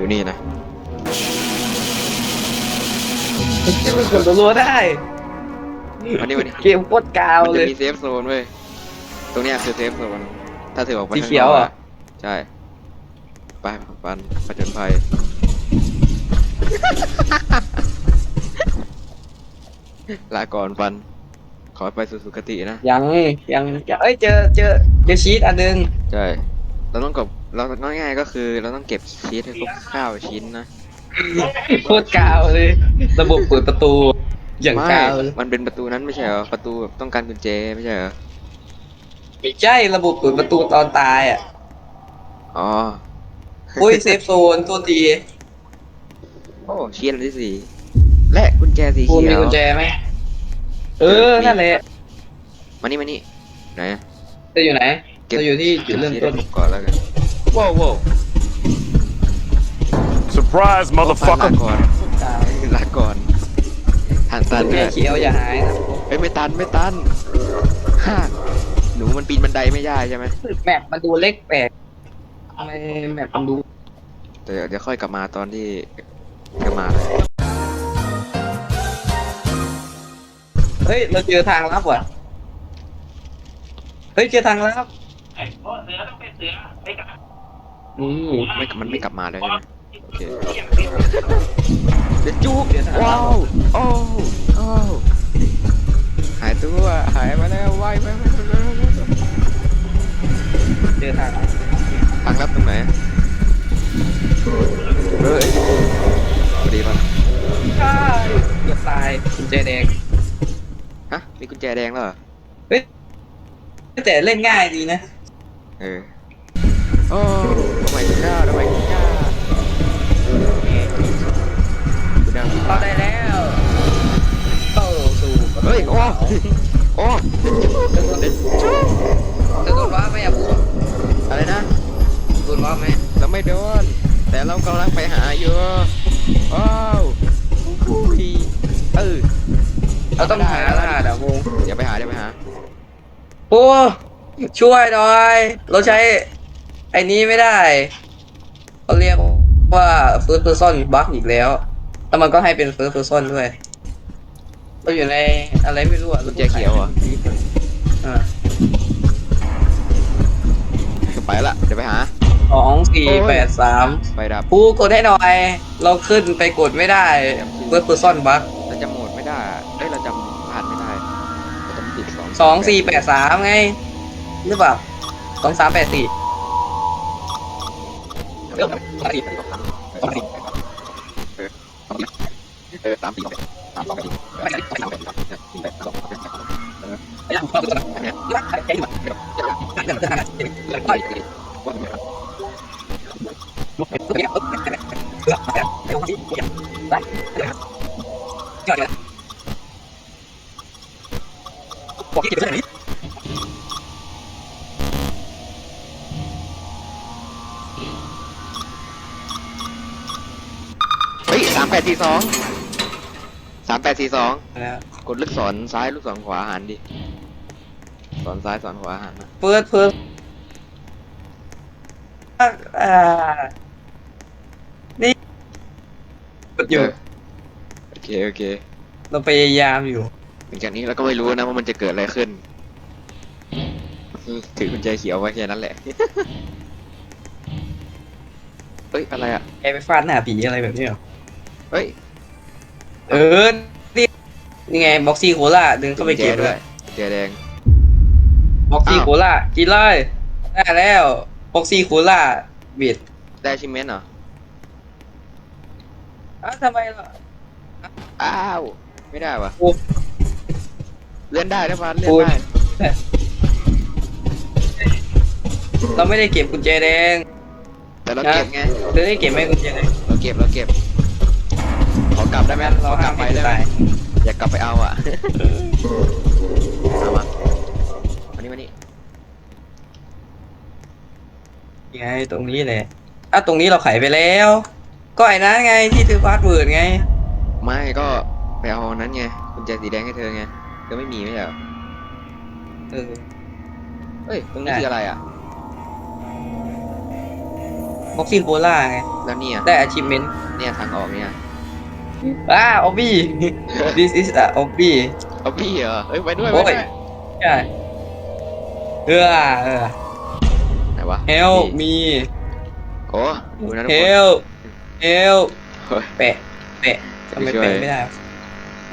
อยู่นี่นะที่มันกดรัวๆได้วันนี้วันนี้เกมโคตรกาวมันเลจะย มีเซฟโซนเว้ยตรงเนี้ยคือเซฟโซนถ้าเธอออกไปสีข้างนอกเขียวเหรอใช่ไปปันผจญภัยลาก่อนปัน ขอไปสู่สุคตินะ ยังยังยังเอ้ยเจอเจอเจอชีตอันหนึง ใช่ เราต้องกบ เราง่ายๆก็คือเราต้องเก็บชีสให้ครบเก้าชิ้นนะโคตรกาวเลย ระบบเปิดประตู อย่างไม่กาวเลยมันเป็นประตูนั้นไม่ใช่เหรอประตูแบบต้องการกุญแจไม่ใช่เหรอไม่ใช่ระบบเปิดประตูตอนตายอะอ๋ออุ้ยเซฟโซนตัวดีโอ้ชีสอันที่สี่และกุญแจสีคุณเขีมียวกุญแจไหมเออนั่นแหละมานี่มานี่ไหนอะจะอยู่ไหนเก็บจะอยู่ที่จุดเริ่มต้นชีสให้ครบก่อนแล้วกัน ว้าวว้าว Surprise, ลา motherfucker. ก่อนลาก่อนทางตันแม่เนี่ยเขียวอย่าหายนะเฮ้ยไม่ตันไม่ตันฮ่าหนูมันปีนบันไดไม่ได้ใช่ไหมแมปมันดูเล็กแปลกทำไมแมปมันดูแต่เดี๋ยวเดี๋ยวค่อยกลับมาตอนที่กลับมาเลยเฮ้ย เราเจอทางลับว่ะ เฮ้ย เจอทางลับนี่ ไม่มันไม่กลับมาแล้วใช่ไหมโอเคเดี๋ยวจุ๊บเจอทางลัว้าวโอ้โอ้หายตัวหายมาแล้วว่ายไปไปไปไปเจอทางทางลับตรงไหนเฮ้ยพอดีป่ะใช่เกือบตายกุญแจแดงฮะมีกุญแจแดงแล้วเหรอแต่เล่นง่ายดีนะเออ โอ้ทำไมกุญแจทำไมกุญแจกุญแจเข้าได้แล้วเข้าสู่เฮ้ยโอ้โอ้จะโดนจะโดนว่าไหมอะผมอะไรนะโดนว่าไหมเราไม่โดน แต่เรากำลังไปหาอยู่ว้าวอุ้ยเออเราต้องหาล่ะเดี๋ยวงเดี๋ยวไปหาเดี๋ยวไปหาโอ้ช่วยหน่อย เราใช้ ไอ้นี้ไม่ได้เขาเรียกว่า first person bug อีกแล้ว แล้วมันก็ให้เป็น first person ด้วย เราอยู่ในอะไรไม่รู้อะกุญแจเขียวเหรอ อ่าไปละ เดี๋ยวไปหา สองสี่แปดสามไฟดับผู้กดให้หน่อย เราขึ้นไปกดไม่ได้ first person bug เราจำโหมดไม่ได้เอ้ยเราจำผ่านไม่ได้เราจำติดสองสองสี่แปดสามไงหรือเปล่าสองสามแปดสี่ เออสามสี่สองสี่เออสองสี่เออสามสี่สามสองสี่แปดสองแปดแปดสองเอออันเนี้ยเดี๋ยวว่าไงครับเฮ้ยสาม แปดสี่สองสามแปดสี่สองกดลูกศรซ้ายลูกศรขวาหันดิศรซ้ายศรขวาหันนะเปิดเปิดอ่านี่กดอยู่เโอเคโอเค เราพยายามอยู่หลังจากนี้เราก็ไม่รู้นะว่ามันจะเกิดอะไรขึ้น ถือกุญแจเขียวไว้แค่นั้นแหละเฮ้ยอะไรอะแกไปฟาดหน้าผีอะไรแบบนี้เหรอ เฮ้ย เออ นี่นี่ไงบ็อกซี่โคล่าดึงเข้าไปเก็บด้วยกุญแจแดง บ็อกซี่อ้าว โคล่ากินเลยได้แล้วบ็อกซี่โคล่าบิดได้ชิมเมนต์เหรอ อ้าวทำไมล่ะอ้าว ไม่ได้วะโอ้ เลื่อนได้นะพันเลื่อนโอ้ยได้ เราไม่ได้เก็บกุญแจแดงแต่เราเก็บไงเธอได้เก็บไหมกุญแจแดงเราเก็บเราเก็บ ขอกลับได้ไหมขอกลับไปได้ไหมตายอยากกลับไปเอาอะเอามามานี่มานี่ไงตรงนี้แหละอะตรงนี้เราไขไปแล้ว ก็ไอ้นั้นไงที่ถือพาสเวิร์ดไง ไม่ก็ไปเอาอันนั้นไงกุญแจสีแดงให้เธอไงเธอไม่มีไม่ใช่เหรอเออเฮ้ยตรงนี้ได้คืออะไรอะบ็อกซิ่งโคล่าไงแล้วเนี่ยได้ achievement เนี่ยทางออกเนี่ย อ่าออบบี้ this is a obby เอาพี่เหรอเอ้ยไปด้วยโอ้ไปยด้วยใช่เออเออ ไหนวะ help นี่ me โอ้ดูนะทุกคน help help เฮ้ย แปะแปะทำไมช่วยแปะไม่ได้วะ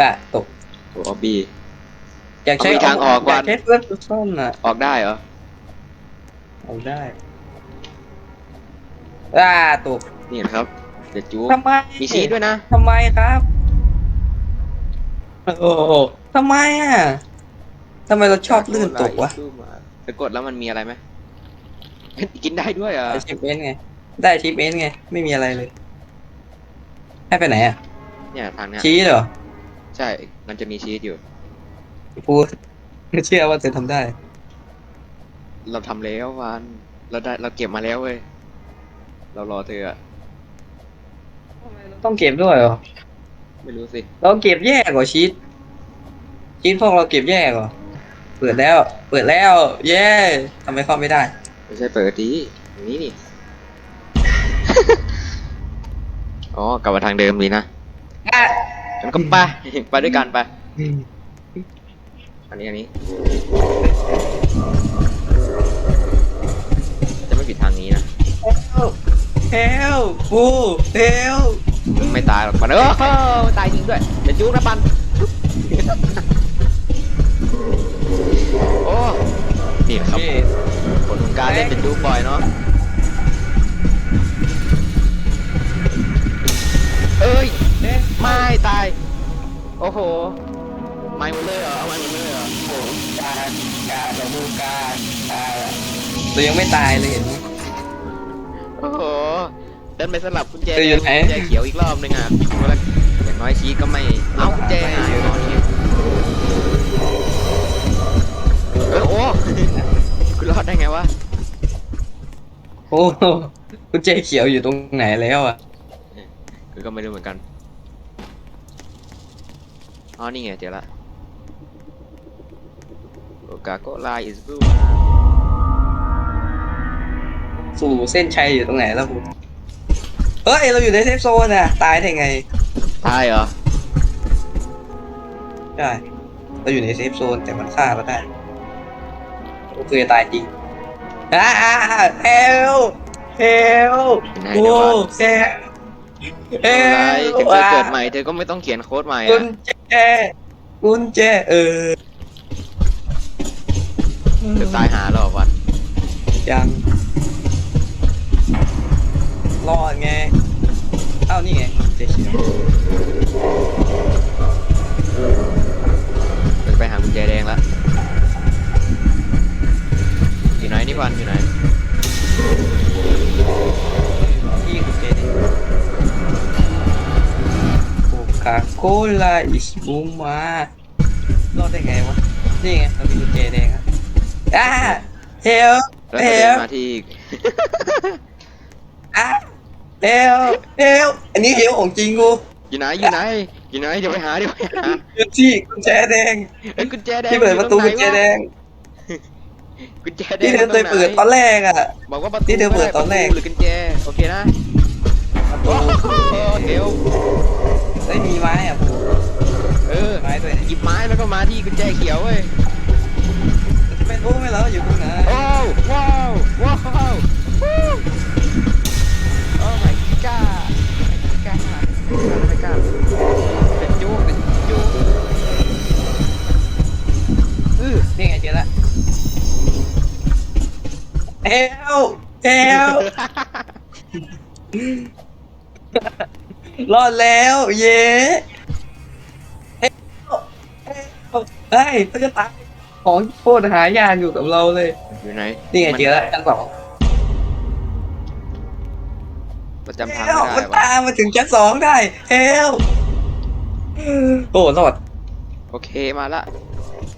อะตก โอ้ออบบี้ อยากใช้เอามีทางออกก่อนยากใช้เพื่อนผู้ส้มอะออกได้เหรอเอาได้อ่าตก นี่นะครับ เดี๋ยวจูทำไมมีชีสด้วยนะทำไมครับ โอ้โหทำไมอะทำไมเราชอบลื่นตกวะไปกดแล้วมันมีอะไรไหมกินได้ด้วยเหรอะได้ชิปเมนไง ได้ชิปเมนไง ไม่มีอะไรเลย ให้ไปไหนอะ เนี่ยทางเนี้ยชี้เหรอ ใช่ มันจะมีชีสอยู่พูดเชื่อว่าเธอทำได้ เราทำแล้ววัน เราได้ เราเก็บมาแล้วเว้ย เรารอเธออะ ต้องเก็บด้วยเหรอ ไม่รู้สิ เราเก็บแยกเหรอชีสชีสพวกเราเก็บแยกเหรอเปิดแล้ว เปิดแล้ว เย้ทำไมเข้าไม่ได้ ไม่ใช่เปิดดีอย่างนี้นี่ อ๋อกลับมาทางเดิมดีนะอะงั้นก็ไป ไปด้วยกันไป อันนี้อันนี้จะไม่ผิดทางนี้นะเฮลฟูเฮลมึง ไม่ตายหรอกปันเออไม่ตายจริงด้วยเดี๋ยวจุกนะปันโอ้นี่นะครับผลของการเล่นเป็นจุกบ่อยเนาะเอ้ยไม่ตาย โอ้โหไม่หมดเลยเหรอเอาไม่หมดเลยเหรอการการเราดูการการเรายังไม่ตายเลยเห็นไหม โอ้โห เดินไปสลับกุญแจเธออยู่ไหนกุญแจเขียวอีกรอบนึงอะดูแล้วอย่างน้อยชีสก็ไม่เอากุญแจหายนอนนี่เออโอ้คุณรอดได้ไงวะโอ้โหกุญแจเขียวอยู่ตรงไหนแล้วอะคือก็ไม่รู้เหมือนกันอ๋อนี่ไงเจอละโอกาโกไล is blue สู่เส้นชัยอยู่ตรงไหนแล้วคุณ เฮ้ยเราอยู่ในเซฟโซนอะตายได้ไงตายเหรอใช่เราอยู่ในเซฟโซนแต่มันฆ่าเราได้โอเคตายจริงอ่าเฮลเฮลไหนโอ้เดี๋ยวว่าเซฟเฮอะไรลถึงเธอเกิดใหม่เธอก็ไม่ต้องเขียนโค้ดใหม่กุอะญแจกุญแจเออเธอตายหาหรอวันยัง รอดไงเอ้านี่ไงเจเขียวเราจะไปหากุญแจแดงละอยู่ไหนนี่วันอยู่ไหนที่กุญแจนี่โคคาโคลาอิสบูมารอดได้ไงวะนี่ไงเรามีกุญแจแดงอะอ่าเฮลแล้วเฮก็เดินลมาที่ อะ เฮลเฮลอันนี้เฮลของจริงกูอยู่ไหนอยู่ไหนอยู่ไหนเดี๋ยวไปหาเดี๋ยวไปหาอยู่ที่กุญแจแดงเอ้ยกุญแจแดงที่เปิดประตูอยู่กุญงแจไหนวแดงกุญแจแดงที่เธอเคยตรงไหนเปิดตอนแรกอะ บอกว่าประตูที่เธอเปิดตอนแรกหรือกุญแจโอเคนะประโอ้ตูโหเดี๋ยวไม่มีไม้อะผมเออไม้ด้วยหยิบไม้แล้วก็มาที่กุญแจเขียวเว้ยจะเป็นรู้ไหมเหรออยู่ตรงไหนโอ้ว้าวว้าววู้โอ้ my god my god my god เป็นจุกเป็นจุกอือนี่ไงเจอละเฮลเฮลรอดแล้ว เย้เฮลเฮลเฮ้ยเขาจะตายของโคตรหายากอยู่กับเราเลย อยู่ไหน นี่ไงเจอแล้วชั้นสอง ประจำทางเฮลไม่มันได้วะตามมาถึงชั้นสองได้เฮลโอ้รอดโอเคมาละ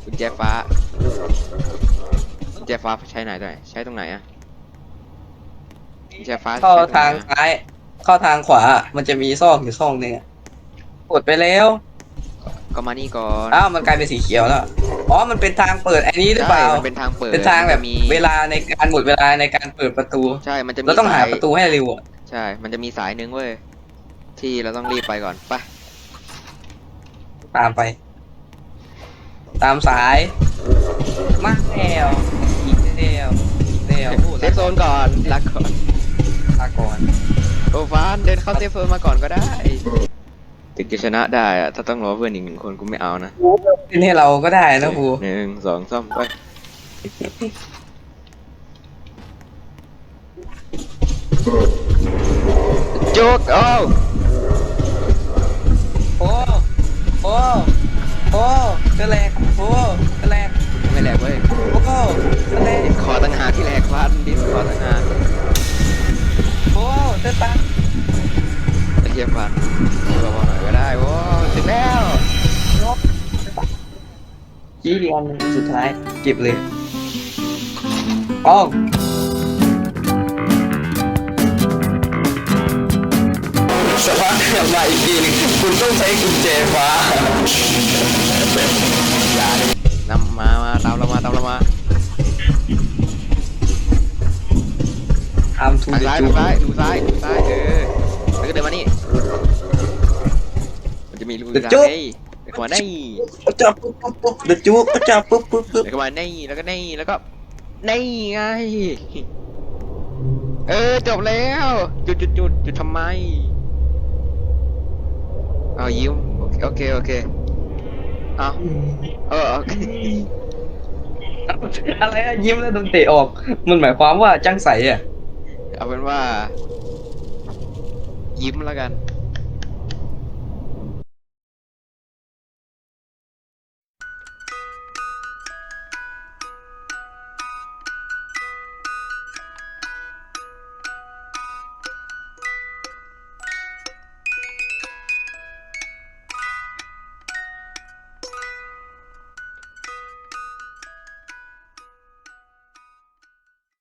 กุญแจฟ้ากุญแจฟ้าใช้ไหนตรงไหนใช้ตรงไหนอะกุญแจฟ้าเข้าใช้ตรงไหนทางอะซ้าย เข้าทางขวา มันจะมีซอกอยู่ซอกหนึ่งอะกดไปแล้ว ก็มานี่ก่อนอ้าวมันกลายเป็นสีเขียวแล้ว อ๋อ มันเป็นทางเปิดไอ้นี้หรือเปล่า ใช่มันเป็นทางเปิดเป็นทางแบบมันจะมีเวลาในการหมดเวลาในการเปิดประตู ใช่มันจะมีเราต้องหาสยประตูให้เร็วอะใช่ มันจะมีสายหนึ่งเว้ย ที่เราต้องรีบไปก่อนไปตามไป ตามสายมาแล้วอีกแล้วอีกแล้วโอ้เซฟโซนก่อนลาก่อนลาก่อนโอ้ฟานเดินเข้าเซฟโซนมาก่อนก็ได้ถึงจะชนะได้อะถ้าต้องรอเพื่อนอีกหนึ่งคนกูไม่เอานะเล่นให้เราก็ได้นะครูหนึ่งสองสามไป จุกโอ้โอ้โอ้โอ้กระแลกโอ้กระแลกไม่แหลกเว้ยโอ้กระแลกขอตั้งหากที่แหลกฟันดิสขอตั้งหากโอ้เต้นตังไอ้เทียฟันก็บอกหน่อยก็ได้โว้ถึงแล้วยี่ดีอันหนึ่งสุดท้ายเก็บเลยป้อง กลับมาอีกทีหนึงคุณต้องใช้กุญแจฟ้าอย่าเลยนำมามาตามเรามาตามเรามาทำทูทางเดซ้ายจูดูซ้ายดูซ้ายดูซ้ายเออแล้วก็เดินมานี่มันจะมีรูซ้ายแล้วก็มานี่จับปุ๊บปุ๊บปุ๊บเดจูจับปุ๊บปุ๊บปุ๊บแล้วก็มานี่แล้วก็นี่แล้วก็นี่ไงเออจบแล้ว จุดจุดจุดจุดทำไม เอายิ้มโอเคโอเคโอเคเอาเออโอเคอะไรอะยิ้มแล้วโดนเตะออก มันหมายความว่าจ้างใสอะ เอาเป็นว่า ยิ้มแล้วกัน